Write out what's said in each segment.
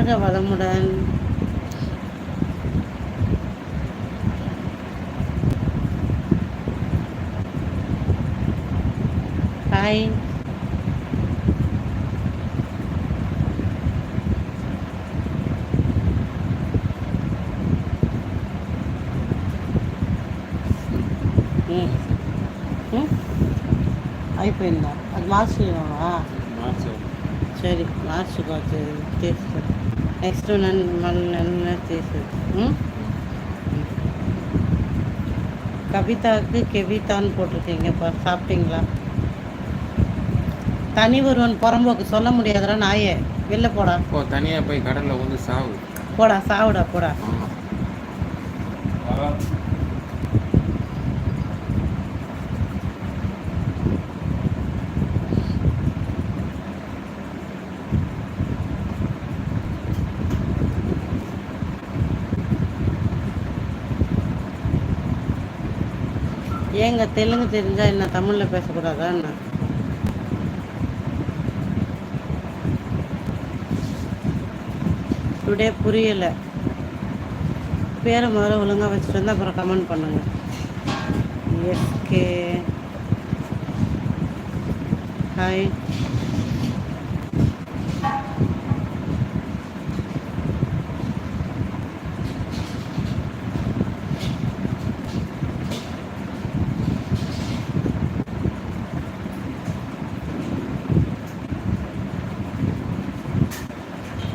வாழ்க வளமுடன் ஹாய் ம் ம் అయిపోయిందా అది మార్చుకున్నావా సరే మార్చుకోవచ్చు తీసుకో నెక్స్ట్ నన్ను మళ్ళీ నన్ను తీసేది ம் கவிதாவுக்கு கெவிதான்னு போட்டிருக்கீங்க இப்போ சாப்பிட்டீங்களா தனி ஒருவன் புறம்போக்கு சொல்ல முடியாதுடா நாயே வெளில போடா ஓ தனியா போய் கடல்ல வந்து சாவு போடா சாவுடா போடா ஏங்க தெலுங்கு தெரிஞ்சா என்ன தமிழில் பேசக்கூடாதா என்ன? டுடே புரியலை. பேரை முதல்ல ஒழுங்காக வச்சுட்டு வந்து அப்புறம் கமெண்ட் பண்ணுங்க. எஸ்கே ஹாய்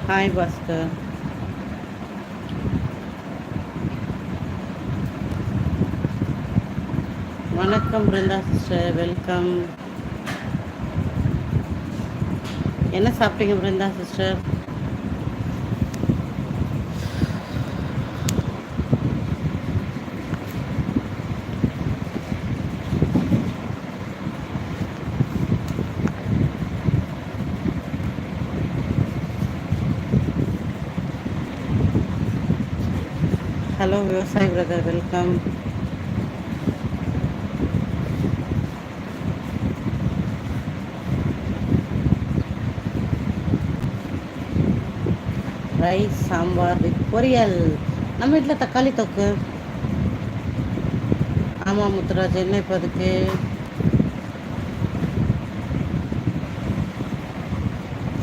ஹாய் பாஸ்கர் வணக்கம் பிருந்தா சிஸ்டர் வெல்கம் என்ன சாப்பிட்டீங்க பிருந்தா சிஸ்டர் ஹலோ விவசாயி brother welcome. Rice sambar with பொரியல். நம்ம வீட்டில் தக்காளி தொக்கு. ஆமாம் முத்துராஜ் என்ன இப்போ அதுக்கு?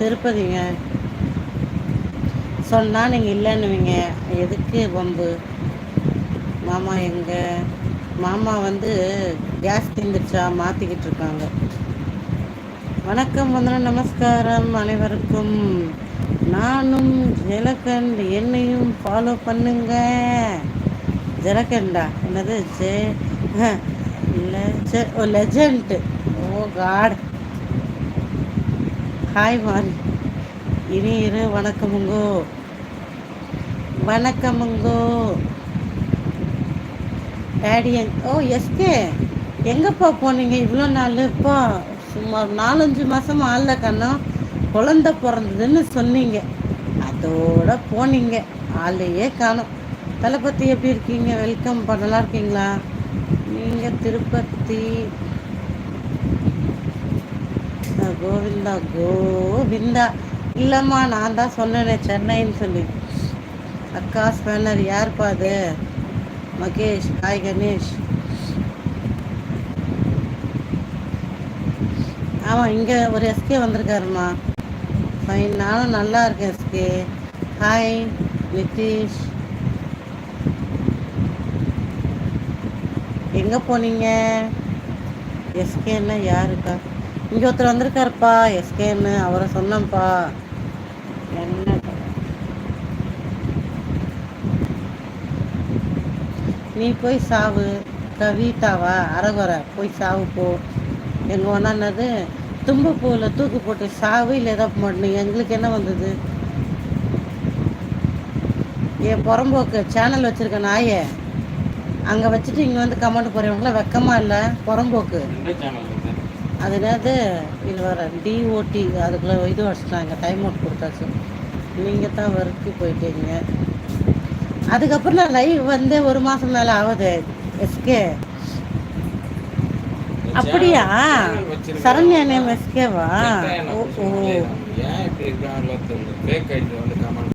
திருப்பதிங்க. சொன்னால் நீங்கள் இல்லைன்னுவீங்க. எதுக்கு வம்பு? மாமா எங்க? மாமா வந்து கேஸ் தீந்துருச்சா? மாற்றிக்கிட்டு இருக்காங்க. வணக்கம் வந்தனம் நமஸ்காரம் அனைவருக்கும். நானும் ஜலகண்ட் என்னையும் ஃபாலோ பண்ணுங்க. ஜலகண்டா? என்னது? ஜே oh legend oh god hi Mari இனி இரு வணக்கமுங்கோ. வணக்கமுங்கோ டேடி எங் ஓ எஸ்கே. எங்கப்பா போனீங்க இவ்வளோ நாள் இப்போ சுமார் நாலஞ்சு மாதம் ஆள்ல கண்ணம் குழந்த பிறந்ததுன்னு சொன்னீங்க. அதோட போனீங்க. ஆளையே காணும். தளபதி எப்படி இருக்கீங்க? வெல்கம் நல்லா இருக்கீங்களா? நீங்கள் திருப்பதி. கோவிந்தா கோவிந்தா. இல்லைம்மா நான் தான் சொன்னேனே சென்னைன்னு சொல்லி. அக்கா ஸ்பேனர் யார்ப்பா அது? மகேஷ் ஹாய் கணேஷ். ஆமாம் இங்கே ஒரு எஸ்கே வந்திருக்காருமா. ஃபைன் நானும் நல்லா இருக்கேன் எஸ்கே ஹாய் நிதிஷ். எங்கே போனீங்க? எஸ்கேன்னா யாருக்கா? இங்கே ஒருத்தர் வந்திருக்காருப்பா எஸ்கேன்னு அவரை சொன்னேன்ப்பா. என்ன நீ போய் சாவு. கவிதாவா அறகுறை போய் சாவு போ. எங்கள் ஒன்றானது தும்பப்பூவில் தூக்கு போட்டு சாவு இல்லை ஏதோ மாட்டீங்க எங்களுக்கு என்ன வந்தது? என் புறம்போக்கு சேனல் வச்சுருக்க நாயே. அங்கே வச்சுட்டு இங்கே வந்து கமெண்ட் போடுறவங்களாம் வெக்கமாக இல்லை? புறம்போக்கு. அது? என்னது? இது வர டிஓடி அதுக்குள்ளே இது வச்சுட்டாங்க. டைம் அவுட் கொடுத்தாச்சு. நீங்கள் தான் ஒர்க்கு போயிட்டீங்க. அதுக்கப்புறம் நான் லைவ் வந்து ஒரு மாதம் மேலே ஆகுது எஸ்கே அப்படியா? சரண்யா நேம் எஸ்கேவா ஓ